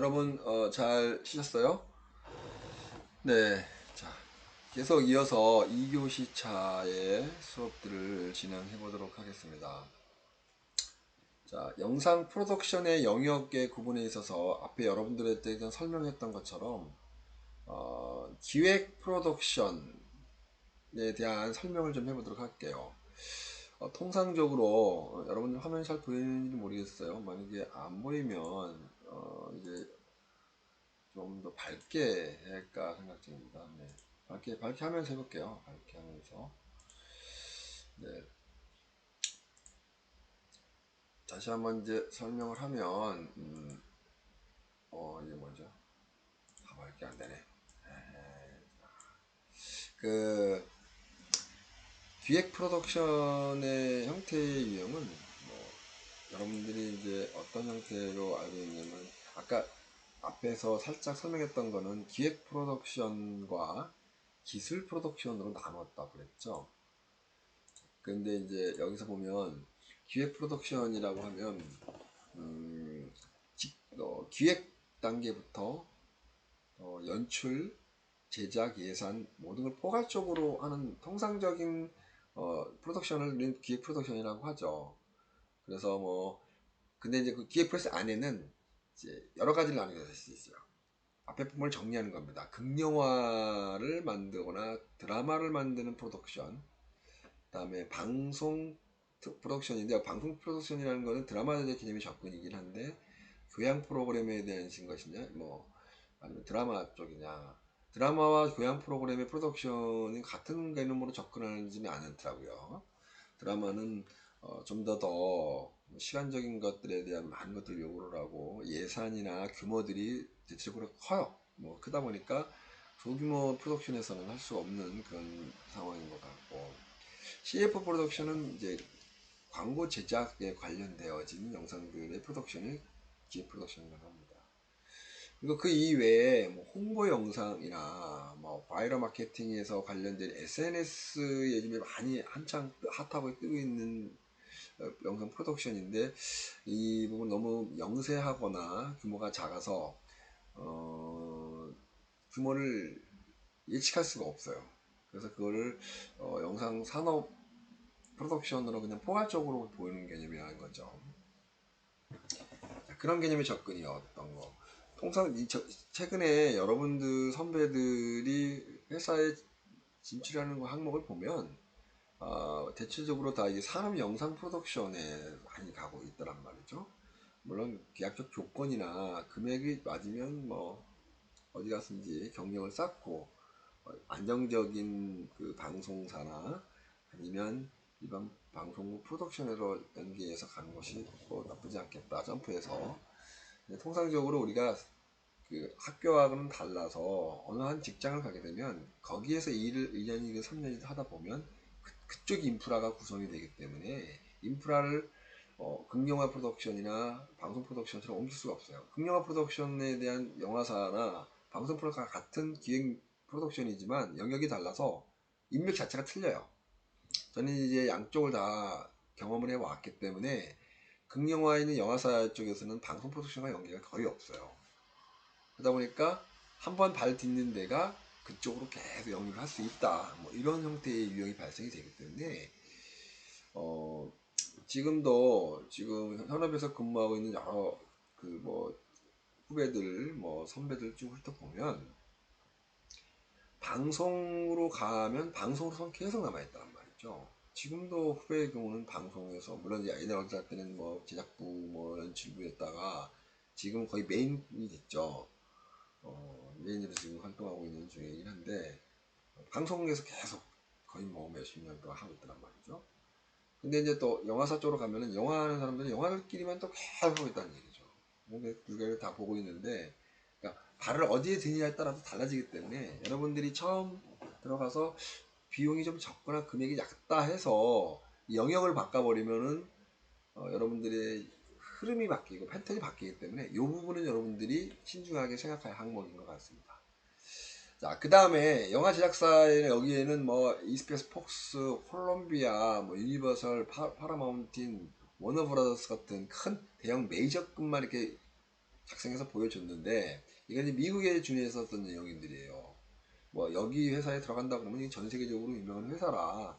여러분 어, 잘 쉬셨어요? 네, 자 계속 이어서 2교시 차의 수업들을 진행해 보도록 하겠습니다. 자, 영상 프로덕션의 영역의 구분에 있어서 앞에 여러분들한테 설명했던 것처럼 어, 기획 프로덕션에 대한 설명을 좀 해보도록 할게요. 어, 통상적으로 어, 여러분들 화면이 잘 보이는지 모르겠어요. 만약에 안 보이면 어, 이제 좀 더 밝게 할까 생각 중입니다. 네. 밝게 밝게 하면서 해볼게요. 밝게 하면서 네. 다시 한번 이제 설명을 하면 음, 어 이게 뭐죠? 다 밝게 안 되네. 에이, 그 기획 프로덕션의 형태의 유형은 뭐 여러분들이 이제 어떤 형태로 알고 있냐면 아까 앞에서 살짝 설명했던 거는 기획 프로덕션과 기술 프로덕션으로 나눴다 그랬죠. 근데 이제 여기서 보면 기획 프로덕션이라고 하면 음, 기, 어, 기획 단계부터 어, 연출, 제작, 예산 모든 걸 포괄적으로 하는 통상적인 어, 프로덕션을 기획 프로덕션이라고 하죠. 그래서 뭐 근데 이제 그 기획 프로세스 안에는 이제 여러 가지를 나누게 수 있어요. 앞에 부분을 정리하는 겁니다. 극영화를 만들거나 드라마를 만드는 프로덕션, 그다음에 방송 프로덕션인데 방송 프로덕션이라는 거는 드라마의 개념이 접근이긴 한데 교양 프로그램에 대한 것이냐, 뭐 아니면 드라마 쪽이냐, 드라마와 교양 프로그램의 프로덕션이 같은 개념으로 접근하지는 않더라고요. 드라마는 어, 좀 더 더 시간적인 것들에 대한 많은 것들을 요구를 하고 예산이나 규모들이 대체적으로 커요. 뭐 크다 보니까 소규모 프로덕션에서는 할 수 없는 그런 상황인 것 같고 CF 프로덕션은 이제 광고 제작에 관련되어진 영상들의 프로덕션을 기획 프로덕션이라고 합니다. 그리고 그 이외에 뭐 홍보 영상이나 뭐 바이럴 마케팅에서 관련된 SNS에 요즘에 많이 한창 핫하고 뜨고 있는 어, 영상 프로덕션인데 이 부분 너무 영세하거나 규모가 작아서 어, 규모를 예측할 수가 없어요. 그래서 그거를 어, 영상 산업 프로덕션으로 그냥 포괄적으로 보이는 개념이라는 거죠. 자, 그런 개념의 접근이었던 거. 통상 이 저, 최근에 여러분들 선배들이 회사에 진출하는 항목을 보면 어, 대체적으로 다 이게 산업 영상 프로덕션에 많이 가고 있더란 말이죠. 물론 계약적 조건이나 금액이 맞으면 뭐 어디 가서든지 경력을 쌓고 어, 안정적인 그 방송사나 아니면 일반 방송국 프로덕션으로 연계해서 가는 것이 뭐 나쁘지 않겠다 점프해서 통상적으로 우리가 그 학교하고는 달라서 어느 한 직장을 가게 되면 거기에서 일을 1년이든 3년이든 하다 보면 그, 쪽 인프라가 구성이 되기 때문에 인프라를 어, 극영화 프로덕션이나 방송 프로덕션처럼 옮길 수가 없어요. 극영화 프로덕션에 대한 영화사나 방송 프로덕션과 같은 기획 프로덕션이지만 영역이 달라서 인맥 자체가 틀려요. 저는 이제 양쪽을 다 경험을 해왔기 때문에 극영화에 있는 영화사 쪽에서는 방송 프로덕션과 연계가 거의 없어요. 그러다 보니까 한 번 발 딛는 데가 그쪽으로 계속 영입을 할수 있다. 뭐 이런 형태의 유형이 발생이 되기 때문에 어 지금도 지금 현업에서 근무하고 있는 여러 그 뭐 후배들 뭐 선배들 쭉 훑어 보면 방송으로 가면 방송으로 계속 남아있단 말이죠. 지금도 후배의 경우는 방송에서 물론 이제 옛날 어릴 때는 뭐 제작부 뭐 연출부였다가 지금 거의 메인이 됐죠. 어, 메인으로 지금 활동하고 있는 중이긴 한데 방송에서 계속 거의 뭐 몇십 년 동안 하고 있단 말이죠. 근데 이제 또 영화사 쪽으로 가면은 영화 하는 사람들은 영화들끼리만 또 계속 하고 있다는 얘기죠. 근데 두 개를 다 보고 있는데 그러니까 발을 어디에 드느냐에 따라서 달라지기 때문에 여러분들이 처음 들어가서 비용이 좀 적거나 금액이 작다 해서 영역을 바꿔버리면은 어, 여러분들의 흐름이 바뀌고 패턴이 바뀌기 때문에 이 부분은 여러분들이 신중하게 생각할 항목인 것 같습니다. 자, 그 다음에 영화 제작사에 여기에는 뭐 이스페이스 폭스, 콜롬비아, 뭐 유니버설, 파, 파라마운틴, 워너브라더스 같은 큰 대형 메이저급만 이렇게 작성해서 보여줬는데 이제 미국에 준해서 썼던 내용들이에요. 뭐 여기 회사에 들어간다 그러면 이게 전 세계적으로 유명한 회사라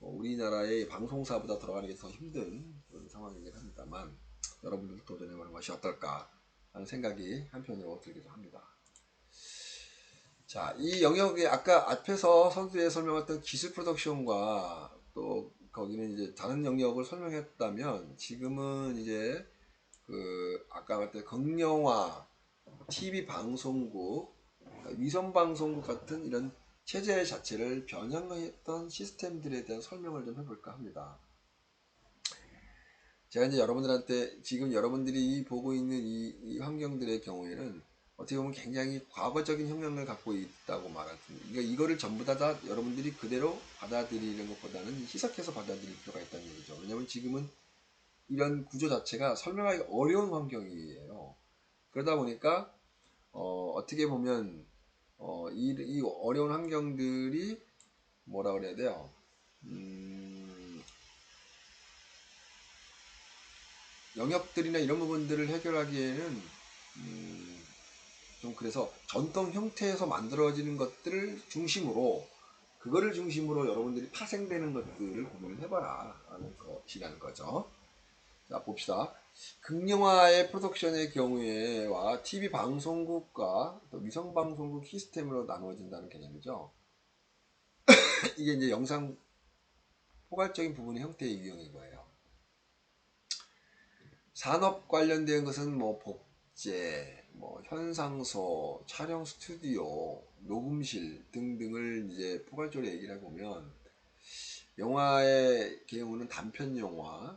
뭐 우리나라의 방송사보다 들어가는 게 더 힘든 그런 상황이긴 합니다만 여러분들도 도전해보는 것이 어떨까 하는 생각이 한편으로 들기도 합니다. 자, 이 영역이 아까 앞에서 선두에 설명했던 기술 프로덕션과 또 거기는 이제 다른 영역을 설명했다면 지금은 이제 그 아까 말했던 극영화, TV 방송국, 위성 방송국 같은 이런 체제 자체를 변형했던 시스템들에 대한 설명을 좀 해볼까 합니다. 제가 이제 여러분들한테 지금 여러분들이 보고 있는 이, 이 환경들의 경우에는 어떻게 보면 굉장히 과거적인 형량을 갖고 있다고 말하습니다. 그러니까 이거를 전부 다, 다 여러분들이 그대로 받아들이는 것보다는 희석해서 받아들일 필요가 있다는 얘기죠. 왜냐하면 지금은 이런 구조 자체가 설명하기 어려운 환경이에요. 그러다 보니까 어, 어떻게 보면 어, 이, 이 어려운 환경들이 뭐라 그래야 돼요? 음, 영역들이나 이런 부분들을 해결하기에는 음, 좀 그래서 전통 형태에서 만들어지는 것들을 중심으로 그거를 중심으로 여러분들이 파생되는 것들을 고민을 해봐라 라는 것이라는 거죠. 자 봅시다. 극영화의 프로덕션의 경우에와 TV 방송국과 또 위성 방송국 시스템으로 나누어진다는 개념이죠. 이게 이제 영상 포괄적인 부분의 형태의 유형인 거예요. 산업 관련된 것은 뭐 복제, 뭐 현상소, 촬영 스튜디오, 녹음실 등등을 이제 포괄적으로 얘기를 해보면 영화의 경우는 단편 영화,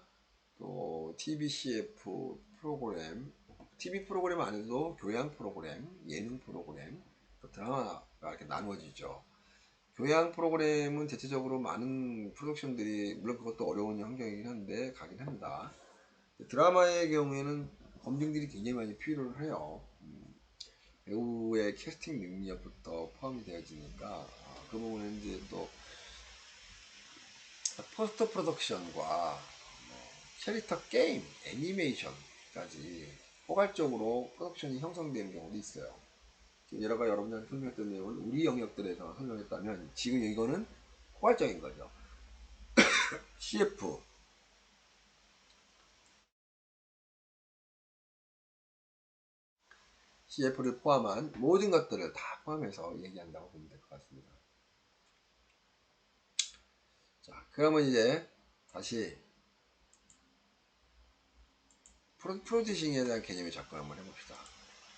또 TBCF 프로그램, TV 프로그램 안에도 교양 프로그램, 예능 프로그램, 드라마가 이렇게 나누어지죠. 교양 프로그램은 대체적으로 많은 프로덕션들이 물론 그것도 어려운 환경이긴 한데 가긴 합니다. 드라마의 경우에는 검증들이 굉장히 많이 필요를 해요. 음, 배우의 캐스팅 능력부터 포함이 되어지니까 아, 그 부분은 이제 또 포스터 프로덕션과 캐릭터 게임, 애니메이션까지 포괄적으로 프로덕션이 형성되는 경우도 있어요. 지금 여러가 여러분들한테 설명했던 내용을 우리 영역들에서 설명했다면 지금 이거는 포괄적인 거죠. CF CF를 포함한 모든 것들을 다 포함해서 얘기한다고 보면 될 것 같습니다. 자, 그러면 이제 다시 프로듀싱에 대한 개념에 접근 한번 해봅시다.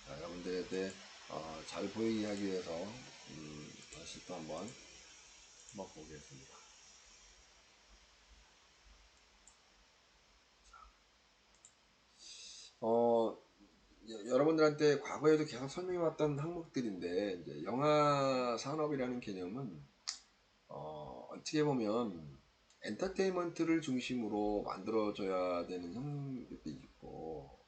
자, 여러분들한테 어, 잘 보이게 하기 위해서 음, 다시 또 한번 한번 보겠습니다. 어, 여러분들한테 과거에도 계속 설명해 왔던 항목들인데 이제 영화 산업이라는 개념은 어, 어떻게 보면 엔터테인먼트를 중심으로 만들어져야 되는 형들이 있고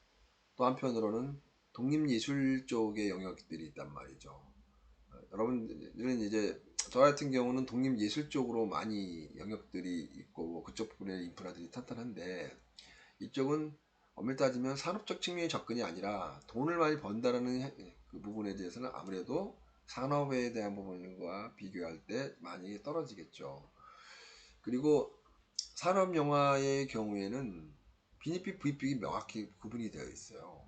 또 한편으로는 독립예술 쪽의 영역들이 있단 말이죠. 어, 여러분들은 이제 저 같은 경우는 독립예술 쪽으로 많이 영역들이 있고 뭐 그쪽 부분의 인프라들이 탄탄한데 이쪽은 엄밀히 따지면 산업적 측면의 접근이 아니라 돈을 많이 번다라는 그 부분에 대해서는 아무래도 산업에 대한 부분과 비교할 때 많이 떨어지겠죠. 그리고 산업 영화의 경우에는 비니핏 VP이 명확히 구분이 되어 있어요.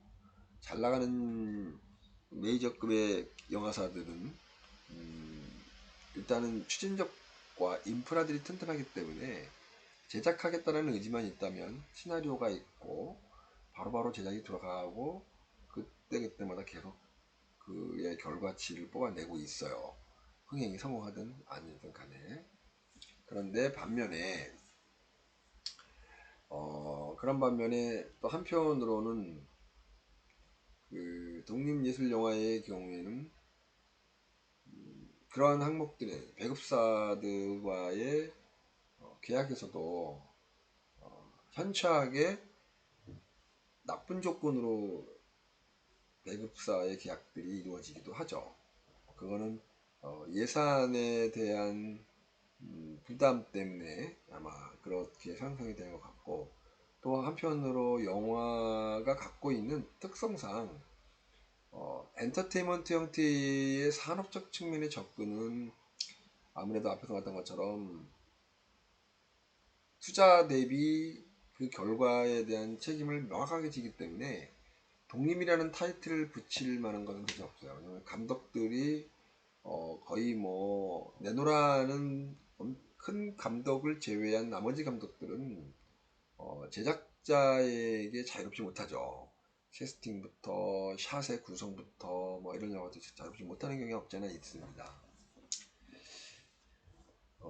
잘 나가는 메이저급의 영화사들은 음, 일단은 추진력과 인프라들이 튼튼하기 때문에 제작하겠다는 의지만 있다면 시나리오가 있고 바로바로 제작이 들어가고 그때 그때마다 계속 그의 결과치를 뽑아내고 있어요. 흥행이 성공하든 아니든 간에 그런데 반면에 어, 그런 반면에 또 한편으로는 그 독립예술 영화의 경우에는 음, 그러한 항목들의 배급사들과의 어, 계약에서도 어, 현저하게 나쁜 조건으로 배급사의 계약들이 이루어지기도 하죠. 그거는 어, 예산에 대한 음, 부담 때문에 아마 그렇게 상상이 되는 것 같고 또 한편으로 영화가 갖고 있는 특성상 어, 엔터테인먼트 형태의 산업적 측면의 접근은 아무래도 앞에서 말했던 것처럼 투자 대비 그 결과에 대한 책임을 명확하게 지기 때문에 독립이라는 타이틀을 붙일 만한 것은 그지 없어요. 왜냐면 감독들이 어, 거의 뭐 내노라는 큰 감독을 제외한 나머지 감독들은 어, 제작자에게 자유롭지 못하죠. 캐스팅부터 샷의 구성부터 뭐 이런 영화도 자유롭지 못하는 경향이 없지 않아 있습니다.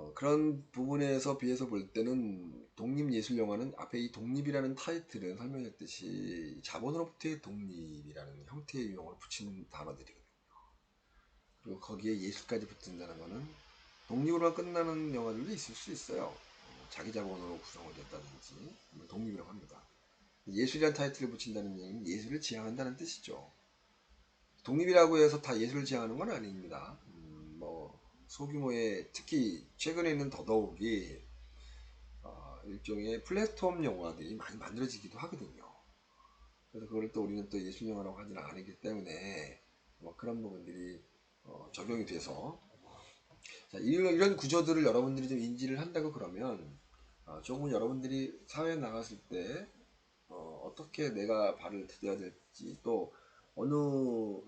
어, 그런 부분에서 비해서 볼 때는 독립예술영화는 앞에 이 독립이라는 타이틀은 설명했듯이 자본으로부터의 독립이라는 형태의 유형을 붙이는 단어들이거든요. 그리고 거기에 예술까지 붙는다는 것은 독립으로만 끝나는 영화들도 있을 수 있어요. 어, 자기 자본으로 구성을 됐다든지 독립이라고 합니다. 예술이라는 타이틀을 붙인다는 얘기는 예술을 지향한다는 뜻이죠. 독립이라고 해서 다 예술을 지향하는 건 아닙니다. 소규모의 특히 최근에는 더더욱이 어, 일종의 플랫폼 영화들이 많이 만들어지기도 하거든요. 그래서 그걸 또 우리는 또 예술 영화라고 하지는 않기 때문에 뭐 그런 부분들이 어, 적용이 돼서 자, 이런, 이런 구조들을 여러분들이 좀 인지를 한다고 그러면 어, 조금 여러분들이 사회에 나갔을 때 어, 떻게 내가 발을 디뎌야 될지 또 어느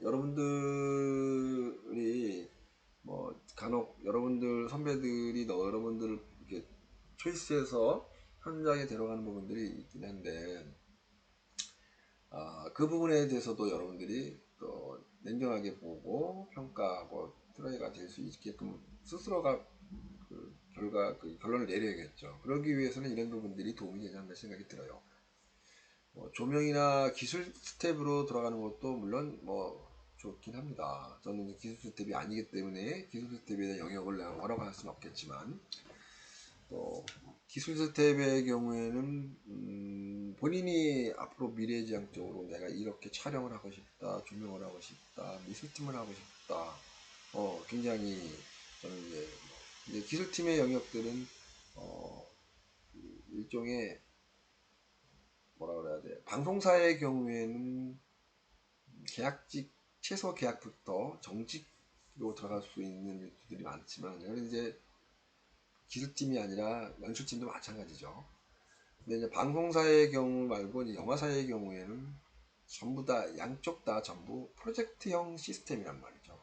여러분들이 뭐 간혹 여러분들 선배들이 너 여러분들 이렇게 초이스해서 현장에 데려가는 부분들이 있긴 한데 아, 그 부분에 대해서도 여러분들이 또 냉정하게 보고 평가하고 트라이가 될 수 있게끔 스스로가 그 결과 그 결론을 내려야겠죠. 그러기 위해서는 이런 부분들이 도움이 되지 않나 생각이 들어요. 뭐 조명이나 기술 스텝으로 들어가는 것도 물론 뭐 좋긴 합니다. 저는 기술 스텝이 아니기 때문에 기술 스텝에 대한 영역을 내가 뭐라고 할 수는 없겠지만 또 기술 스텝의 경우에는 음 본인이 앞으로 미래지향적으로 내가 이렇게 촬영을 하고 싶다, 조명을 하고 싶다, 미술팀을 하고 싶다. 어 굉장히 저는 이제, 이제 기술팀의 영역들은 어 일종의 뭐라 그래야 돼 방송사의 경우에는 계약직 최소 계약부터 정직으로 들어갈 수 있는 일들이 많지만 여기 이제 기술팀이 아니라 연출팀도 마찬가지죠. 근데 이제 방송사의 경우 말고 이제 영화사의 경우에는 전부 다 양쪽 다 전부 프로젝트형 시스템이란 말이죠.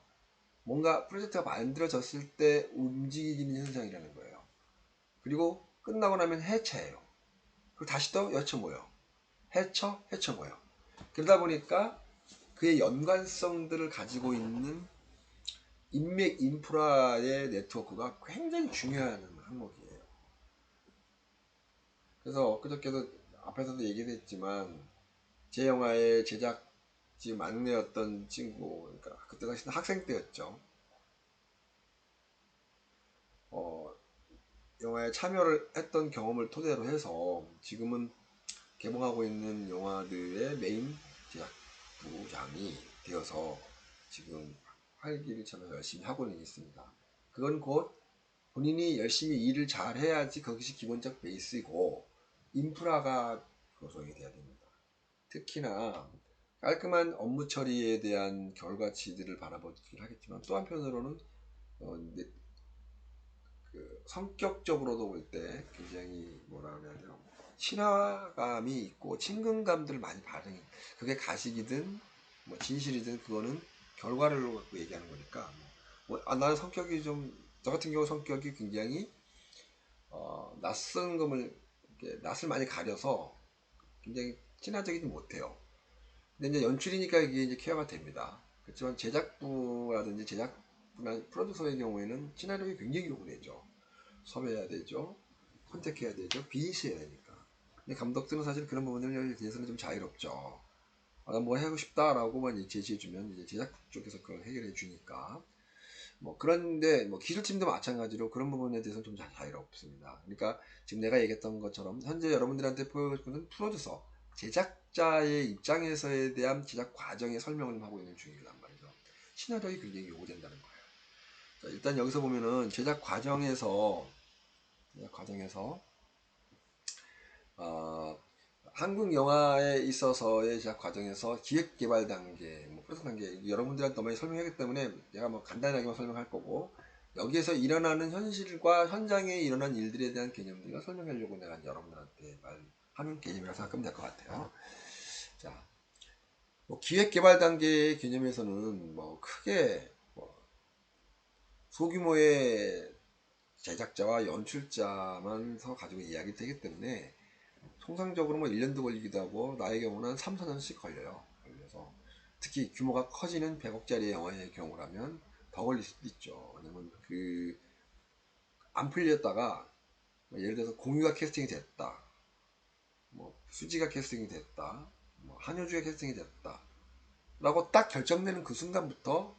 뭔가 프로젝트가 만들어졌을 때 움직이는 현상이라는 거예요. 그리고 끝나고 나면 해체해요. 그리고 다시 또 여쳐 모여. 해쳐, 해쳐 모여. 그러다 보니까 그의 연관성들을 가지고 있는 인맥 인프라의 네트워크가 굉장히 중요한 항목이에요. 그래서 엊그저께도 앞에서도 얘기를 했지만 제 영화의 제작지 막내였던 친구 그러니까 그때 당시는 학생 때였죠. 어, 영화에 참여를 했던 경험을 토대로 해서 지금은 개봉하고 있는 영화들의 메인 제작 부장이 되어서 지금 활기를 차면서 열심히 하고 있습니다. 그건 곧 본인이 열심히 일을 잘 해야지 그것이 기본적 베이스이고 인프라가 구성이 돼야 됩니다. 특히나 깔끔한 업무 처리에 대한 결과치들을 바라보긴 하겠지만 또 한편으로는 어, 그 성격적으로도 볼 때 굉장히 뭐라 그래야 되나 친화감이 있고 친근감들을 많이 반응해. 그게 가식이든 뭐 진실이든 그거는 결과를 갖고 얘기하는 거니까. 뭐, 아, 나는 성격이 좀, 저 같은 경우 성격이 굉장히, 어, 낯선 이렇게 낯을 많이 가려서 굉장히 친화적이지 못해요. 근데 이제 연출이니까 이게 이제 케어가 됩니다. 그렇지만 제작부라든지 제작부나 프로듀서의 경우에는 친화력이 굉장히 요구되죠. 섭외해야 되죠. 컨택해야 되죠. 비시해야 되니까. 근데 감독들은 사실 그런 부분에 대해서는 좀 자유롭죠. 아, 난뭐 하고 싶다라고만 제시해주면 이제 제작 쪽에서 그걸 해결해 주니까. 뭐 그런데 뭐 기술팀도 마찬가지로 그런 부분에 대해서는 좀 자유롭습니다. 그러니까 지금 내가 얘기했던 것처럼 현재 여러분들한테 보여주는 프로듀서, 제작자의 입장에서에 대한 제작 과정의 설명을 하고 있는 중이란 말이죠. 시나리오가 굉장히 요구된다는 거예요. 자, 일단 여기서 보면은 제작 과정에서 제작 과정에서 어, 한국 영화에 있어서의 제작 과정에서 기획 개발 단계, 뭐 프로젝트 단계 여러분들한테 많이 설명하기 때문에 내가 뭐 간단하게만 설명할 거고 여기에서 일어나는 현실과 현장에 일어난 일들에 대한 개념들을 설명하려고 내가 여러분들한테 말하는 개념이라고 생각하면 될 것 같아요. 자, 뭐 기획 개발 단계의 개념에서는 뭐 크게 뭐 소규모의 제작자와 연출자만서 가지고 이야기 되기 때문에 통상적으로 뭐 1년도 걸리기도 하고 나의 경우는 3, 4년씩 걸려요. 걸려서 특히 규모가 커지는 100억짜리 영화의 경우라면 더 걸릴 수도 있죠. 왜냐면 그 안 풀렸다가 뭐 예를 들어서 공유가 캐스팅이 됐다. 뭐 수지가 캐스팅이 됐다. 뭐 한효주가 캐스팅이 됐다. 라고 딱 결정되는 그 순간부터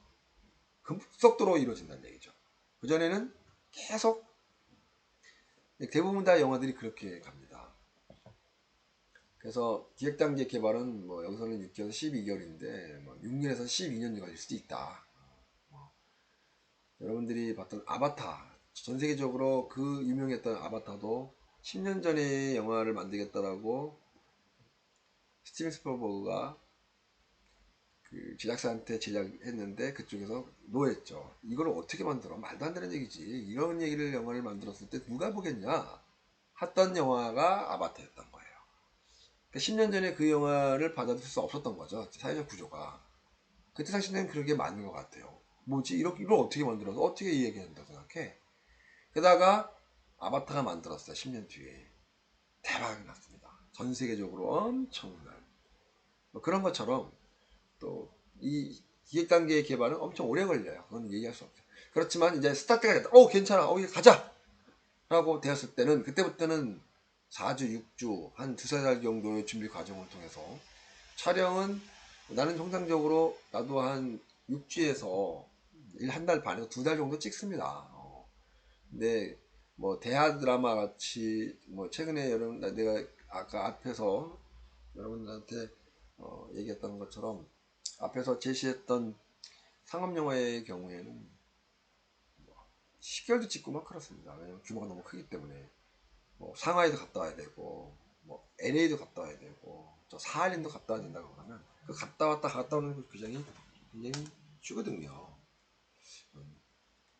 급속도로 이루어진다는 얘기죠. 그전에는 계속 대부분 다 영화들이 그렇게 갑니다. 그래서 기획 단계 개발은 뭐 여기서는 6개월 12개월인데 뭐 6년에서 12년이 걸릴 수도 있다. 뭐 여러분들이 봤던 아바타 전 세계적으로 그 유명했던 아바타도 10년 전에 영화를 만들겠다라고 스티븐 스필버그가 그 제작사한테 제작했는데 그쪽에서 노했죠. 이걸 어떻게 만들어? 말도 안 되는 얘기지. 이런 얘기를 영화를 만들었을 때 누가 보겠냐? 했던 영화가 아바타였던 거예요. 그러니까 10년 전에 그 영화를 받아들일 수 없었던 거죠. 사회적 구조가. 그때 당시에는 그렇게 맞는 것 같아요. 뭐지? 이렇게, 이걸 어떻게 만들어서 어떻게 이 얘기한다고 생각해? 게다가 아바타가 만들었어요. 10년 뒤에. 대박이 났습니다. 전 세계적으로 엄청난. 뭐 그런 것처럼 또 이 기획 단계의 개발은 엄청 오래 걸려요. 그건 얘기할 수 없죠. 그렇지만 이제 스타트가 됐다. 오, 괜찮아. 어, 가자! 라고 되었을 때는, 그때부터는 4주, 6주, 한 두세 달 정도의 준비 과정을 통해서 촬영은 나는 통상적으로 나도 한 6주에서 한 달 반에서 두 달 정도 찍습니다. 어. 근데 뭐 대하 드라마 같이 뭐 최근에 여러분 내가 아까 앞에서 여러분들한테 어 얘기했던 것처럼 앞에서 제시했던 상업 영화의 경우에는 10개월도 뭐 찍고 막 그렇습니다. 왜냐면 규모가 너무 크기 때문에 뭐 상하이도 갔다 와야 되고 뭐 LA도 갔다 와야 되고 저 사할린도 갔다 와야 된다고 그러면 그 갔다 왔다 갔다 오는 그 규정이 굉장히 쉬거든요. 음,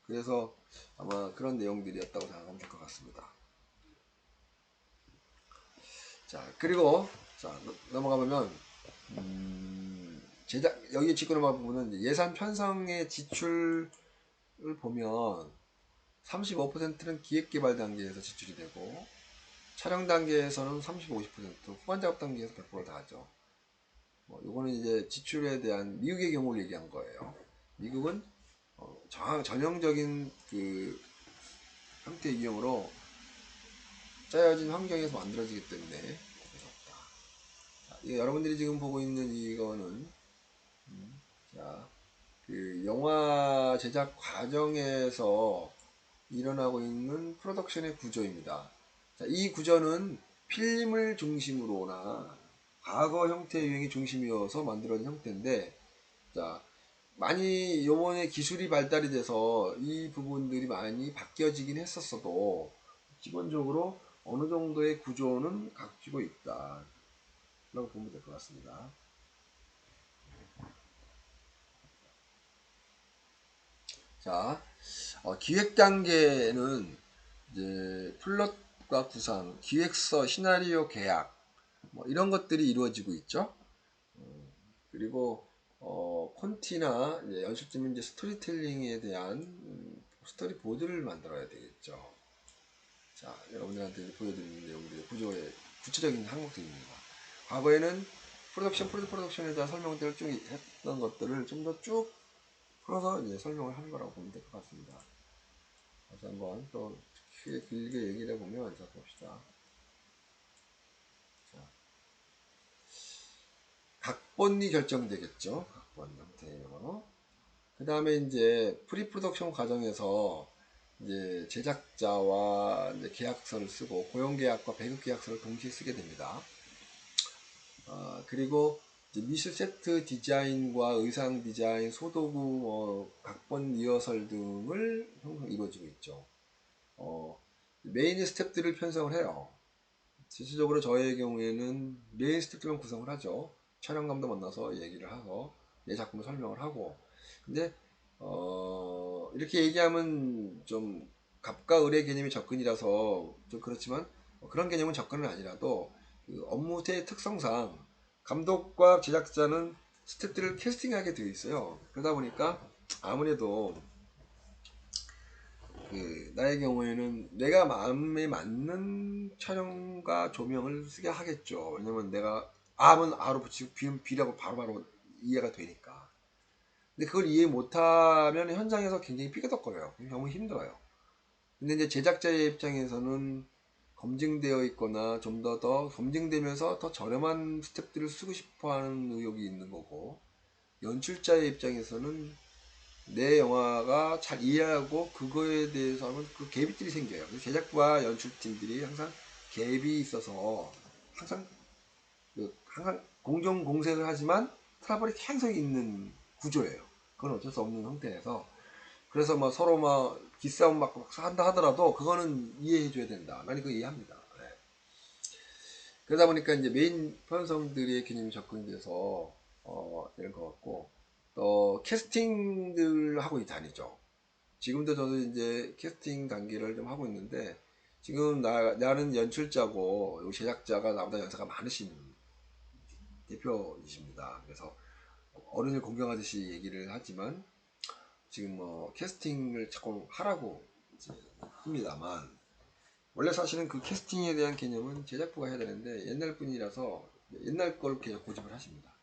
그래서 아마 그런 내용들이었다고 생각하면 될 것 같습니다. 자 그리고 자 넘어가 보면 음, 제작 여기 짚고 넘어가 보면 예산 편성의 지출을 보면 35%는 기획개발 단계에서 지출이 되고 촬영 단계에서는 30, 50% 후반 작업 단계에서 100%를 다 하죠. 뭐 요거는 이제 지출에 대한 미국의 경우를 얘기한 거예요. 미국은 어, 전형적인 그 형태 유형으로 짜여진 환경에서 만들어지기 때문에 자, 여러분들이 지금 보고 있는 이거는 음, 자, 그 영화 제작 과정에서 일어나고 있는 프로덕션의 구조입니다. 자, 이 구조는 필름을 중심으로나 과거 형태 유형이 중심이어서 만들어진 형태인데 자 많이 요번에 기술이 발달이 돼서 이 부분들이 많이 바뀌어지긴 했었어도 기본적으로 어느 정도의 구조는 갖추고 있다 라고 보면 될 것 같습니다 자 어, 기획 단계는 이제 플롯과 구상, 기획서, 시나리오 계약 뭐 이런 것들이 이루어지고 있죠. 어, 그리고 어, 콘티나 연습팀은 이제 스토리텔링에 대한 음, 스토리 보드를 만들어야 되겠죠. 자, 여러분들한테 보여드리는 내용들이 구조의 구체적인 항목들입니다. 과거에는 프로덕션, 프로덕션에 대한 설명들을 쭉 했던 것들을 좀 더 쭉 풀어서 이제 설명을 하는 거라고 보면 될 것 같습니다. 다시 한번 또 크게 길게 얘기를 해보면 자 봅시다. 자, 각본이 결정되겠죠. 각본 형태예요. 그 다음에 이제 프리 프로덕션 과정에서 이제 제작자와 이제 계약서를 쓰고 고용 계약과 배급 계약서를 동시에 쓰게 됩니다. 아, 그리고 미술 세트 디자인과 의상 디자인, 소도구, 어, 각본 리허설 등을 항상 이루어지고 있죠. 어, 메인 스텝들을 편성을 해요. 실질적으로 저의 경우에는 메인 스태프만 구성을 하죠. 촬영감도 만나서 얘기를 하고 내 작품을 설명을 하고 근데 어 이렇게 얘기하면 좀 갑과 을의 개념이 접근이라서 좀 그렇지만 그런 개념은 접근은 아니라도 그 업무의 특성상 감독과 제작자는 스태프들을 캐스팅하게 되어 있어요. 그러다 보니까 아무래도 그 나의 경우에는 내가 마음에 맞는 촬영과 조명을 쓰게 하겠죠. 왜냐면 내가 A면 A로 붙이고 B는 B라고 바로바로 이해가 되니까. 근데 그걸 이해 못하면 현장에서 굉장히 삐그덕거려요. 너무 힘들어요. 근데 이제 제작자의 입장에서는 검증되어 있거나 좀더더 검증되면서 더 저렴한 스텝들을 쓰고 싶어 하는 의욕이 있는 거고 연출자의 입장에서는 내 영화가 잘 이해하고 그거에 대해서 하면 그 갭들이 생겨요. 제작부와 연출팀들이 항상 갭이 있어서 항상 그 항상 공정 공색을 하지만 트러블이 계속 있는 구조예요. 그건 어쩔 수 없는 형태에서 그래서 뭐 서로 막 기싸움 막 한다 하더라도 그거는 이해해 줘야 된다. 나는 그거 이해합니다. 네. 그러다 보니까 이제 메인 편성들의 개념이 접근이 돼서 어, 이런 것 같고 또 캐스팅들 하고 다니죠. 지금도 저도 이제 캐스팅 단계를 좀 하고 있는데 지금 나, 나는 연출자고 제작자가 나보다 연세가 많으신 대표이십니다. 그래서 어른을 공경하듯이 얘기를 하지만 지금 뭐 캐스팅을 자꾸 하라고 합니다만 원래 사실은 그 캐스팅에 대한 개념은 제작부가 해야 되는데 옛날 분이라서 옛날 걸 그냥 고집을 하십니다.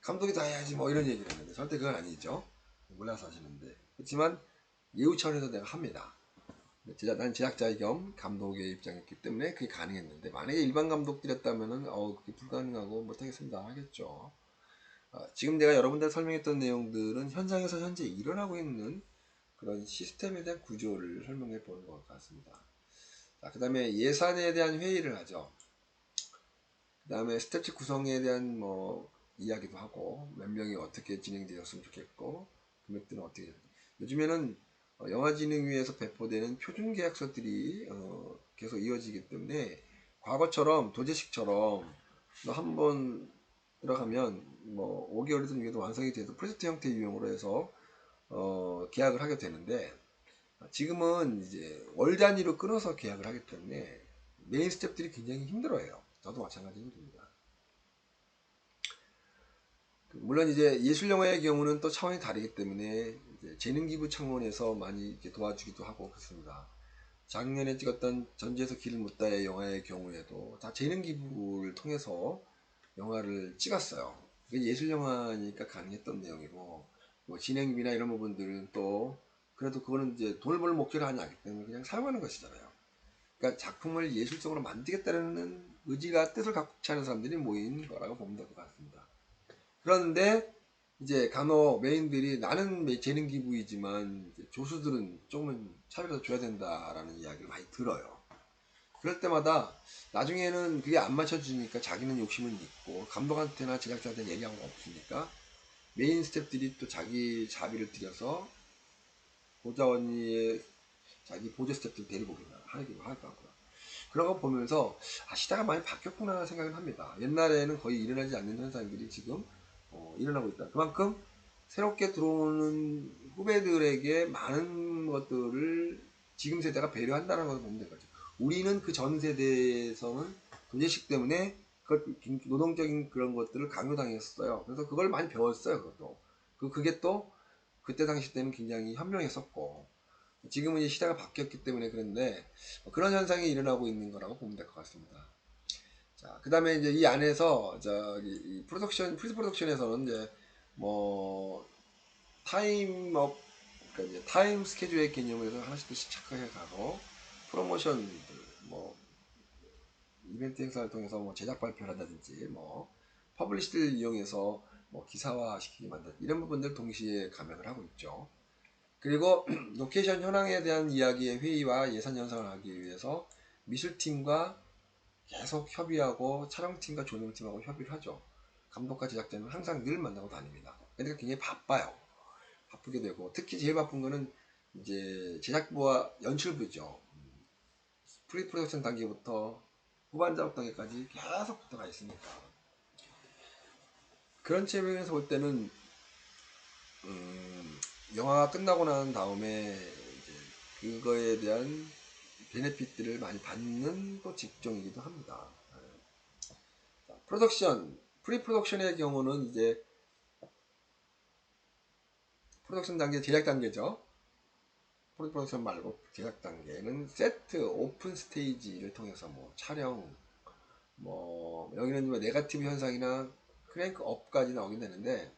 감독이 다 해야지 뭐 이런 얘기를 했는데 절대 그건 아니죠. 몰라서 하시는데. 그렇지만 예우 차원에서 내가 합니다. 제작, 난 제작자 겸 감독의 입장이었기 때문에 그게 가능했는데 만약에 일반 감독들이었다면은 어 그게 불가능하고 못하겠습니다 하겠죠. 어, 지금 내가 여러분들 설명했던 내용들은 현장에서 현재 일어나고 있는 그런 시스템에 대한 구조를 설명해 보는 것 같습니다. 자, 그 다음에 예산에 대한 회의를 하죠. 그 다음에 스텝츠 구성에 대한 뭐 이야기도 하고 몇 명이 어떻게 진행되었으면 좋겠고 금액들은 어떻게 요즘에는 어, 영화진흥위에서 배포되는 표준 계약서들이 어, 계속 이어지기 때문에 과거처럼 도제식처럼 한번 들어가면 뭐 5개월이든 6개월이든 완성이 돼도 프로젝트 형태 유형으로 해서 어, 계약을 하게 되는데 지금은 이제 월 단위로 끊어서 계약을 하기 때문에 메인 스텝들이 굉장히 힘들어해요. 저도 마찬가지 힘듭니다. 물론 이제 예술 영화의 경우는 또 차원이 다르기 때문에 재능 기부 차원에서 많이 도와주기도 하고 그렇습니다. 작년에 찍었던 전지에서 길을 묻다의 영화의 경우에도 다 재능 기부를 통해서 영화를 찍었어요. 예술 영화니까 가능했던 내용이고 뭐 진행비나 이런 부분들은 또 그래도 그거는 이제 돈을 벌 하지 않기 때문에 그냥 사용하는 것이잖아요. 그러니까 작품을 예술적으로 만들겠다는 의지가 뜻을 갖지 않은 사람들이 모인 거라고 보면 될 것 같습니다. 그런데 이제 간혹 메인들이 나는 재능 기부이지만 조수들은 조금은 차별해서 줘야 된다라는 이야기를 많이 들어요. 그럴 때마다 나중에는 그게 안 맞춰주니까 자기는 욕심은 있고 감독한테나 제작자한테 얘기하고 없으니까 메인 스탭들이 또 자기 자비를 들여서 보좌 언니의 자기 보조 스탭들 데리고 하기도 할것 같고요. 그런 거 보면서 아 시대가 많이 바뀌었구나 생각을 합니다. 옛날에는 거의 일어나지 않는 현상들이 지금 어, 일어나고 있다. 그만큼 새롭게 들어오는 후배들에게 많은 것들을 지금 세대가 배려한다는 것을 보면 될 거죠. 우리는 그 전 세대에서는 도제식 때문에 그 노동적인 그런 것들을 강요당했어요. 그래서 그걸 많이 배웠어요. 그것도. 그, 그게 또 그때 당시 때는 굉장히 현명했었고 지금은 이제 시대가 바뀌었기 때문에 그런데 그런 현상이 일어나고 있는 거라고 보면 될 것 같습니다. 자, 그 다음에 이제 이 안에서, 저기, 이 프로덕션, 프리즈 프로덕션에서는 이제, 뭐, 타임 업, 그러니까 이제 타임 스케줄의 개념에서 하나씩 또 시작해 가고, 프로모션들, 뭐, 이벤트 행사를 통해서 뭐 제작 발표를 한다든지, 뭐, 퍼블리시를 이용해서 뭐 기사화 시키기 만든 이런 부분들 동시에 감행을 하고 있죠. 그리고 로케이션 현황에 대한 이야기의 회의와 예산 연상을 하기 위해서 미술팀과 계속 협의하고 촬영팀과 조명팀하고 협의를 하죠. 감독과 제작자는 항상 늘 만나고 다닙니다. 그러니까 굉장히 바빠요. 바쁘게 되고 특히 제일 바쁜 거는 이제 제작부와 연출부죠. 프리 프로덕션 단계부터 후반 작업 단계까지 계속 붙어가 있으니까 그런 측면에서 볼 때는 음, 영화가 끝나고 난 다음에 그거에 대한 베네핏들을 많이 받는 또 직종이기도 합니다. 예. 자, 프로덕션, 프리 프로덕션의 경우는 이제 프로덕션 단계 제작 단계죠. 프로덕션 말고 제작 단계는 세트, 오픈 스테이지를 통해서 뭐 촬영, 뭐 여기는 뭐 네가티브 현상이나 크랭크 업까지 나오긴 되는데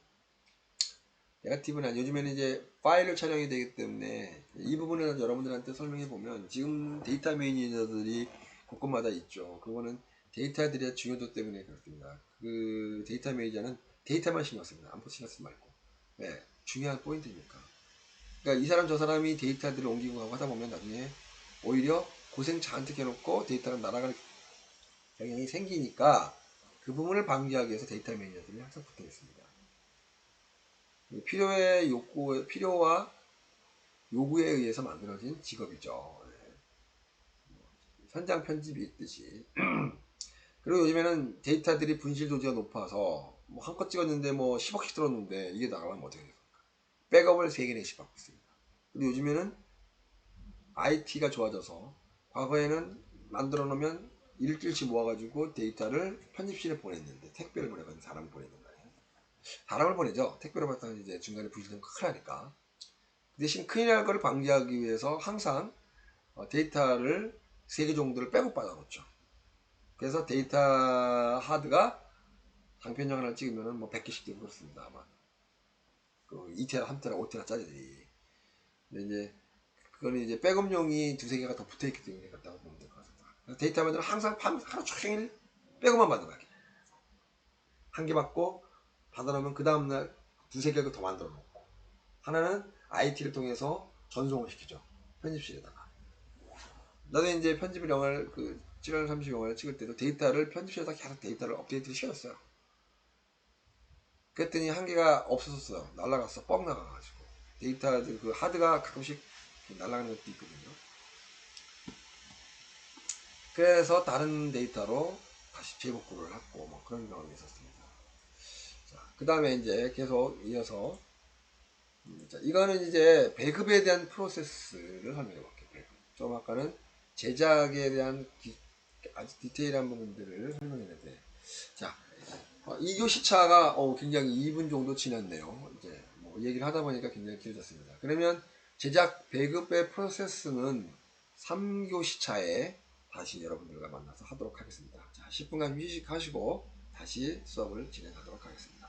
네가티브는 요즘에는 이제 파일을 촬영이 되기 때문에 이 부분을 여러분들한테 설명해 보면 지금 데이터 매니저들이 곳곳마다 있죠. 그거는 데이터들의 중요도 때문에 그렇습니다. 그 데이터 매니저는 데이터만 신경 씁니다. 아무것도 신경 쓰지 말고. 네, 중요한 포인트니까. 그러니까 이 사람 저 사람이 데이터들을 옮기고 가고 하다 보면 나중에 오히려 고생 잔뜩 해놓고 데이터가 날아갈 경향이 생기니까 그 부분을 방지하기 위해서 데이터 매니저들이 항상 붙어 있습니다. 필요의 욕구, 필요와 요구에 의해서 만들어진 직업이죠. 네. 현장 편집이 있듯이. 그리고 요즘에는 데이터들이 분실 도지가 높아서 뭐한컷 찍었는데 뭐 10억씩 들었는데 이게 나가면 어떻게 됩니까? 백업을 3개, 4씩 받고 있습니다. 근데 요즘에는 IT가 좋아져서 과거에는 만들어 놓으면 일주일치 모아가지고 데이터를 편집실에 보냈는데 택배를 보내거든 사람을 보내는 거예요. 사람을 보내죠. 택배로 받다가 이제 중간에 부실되면 큰일 나니까. 그 대신 큰일 날 거를 방지하기 위해서 항상 어, 데이터를 3개 정도를 백업 받아 놓죠. 그래서 데이터 하드가 장편영 하나를 찍으면은 뭐 100개씩 되고 그렇습니다. 아마. 그 2테라, 3테라, 5테라 짜리들이. 근데 이제 그거는 이제 백업용이 두세 개가 더 붙어 있기 때문에 그렇다고 보면 될 것 같습니다. 데이터 만들면 항상 밤 하루 종일 백업만 받는 거야. 한개 받고 받아놓으면 그 다음날 두세 개를 더 만들어 놓고 하나는 IT를 통해서 전송을 시키죠. 편집실에다가. 나도 이제 편집을 영화를 그 7월 30 영화를 찍을 때도 데이터를 편집실에다 계속 데이터를 업데이트를 시켰어요. 그랬더니 한 개가 없어졌어요. 날라갔어. 뻥 나가가지고. 데이터 그 하드가 가끔씩 날아가는 것도 있거든요. 그래서 다른 데이터로 다시 재복구를 하고 뭐 그런 경험이 있었습니다. 자, 그 다음에 이제 계속 이어서 음, 자, 이거는 이제 배급에 대한 프로세스를 설명해 볼게요. 배급. 좀 아까는 제작에 대한 기- 아주 디테일한 부분들을 설명했는데 자, 어, 2교 시차가 어, 굉장히 2분 정도 지났네요. 이제 뭐 얘기를 하다 보니까 굉장히 길어졌습니다. 그러면 제작 배급의 프로세스는 3교 시차에 다시 여러분들과 만나서 하도록 하겠습니다. 자, 10분간 휴식하시고 다시 수업을 진행하도록 하겠습니다.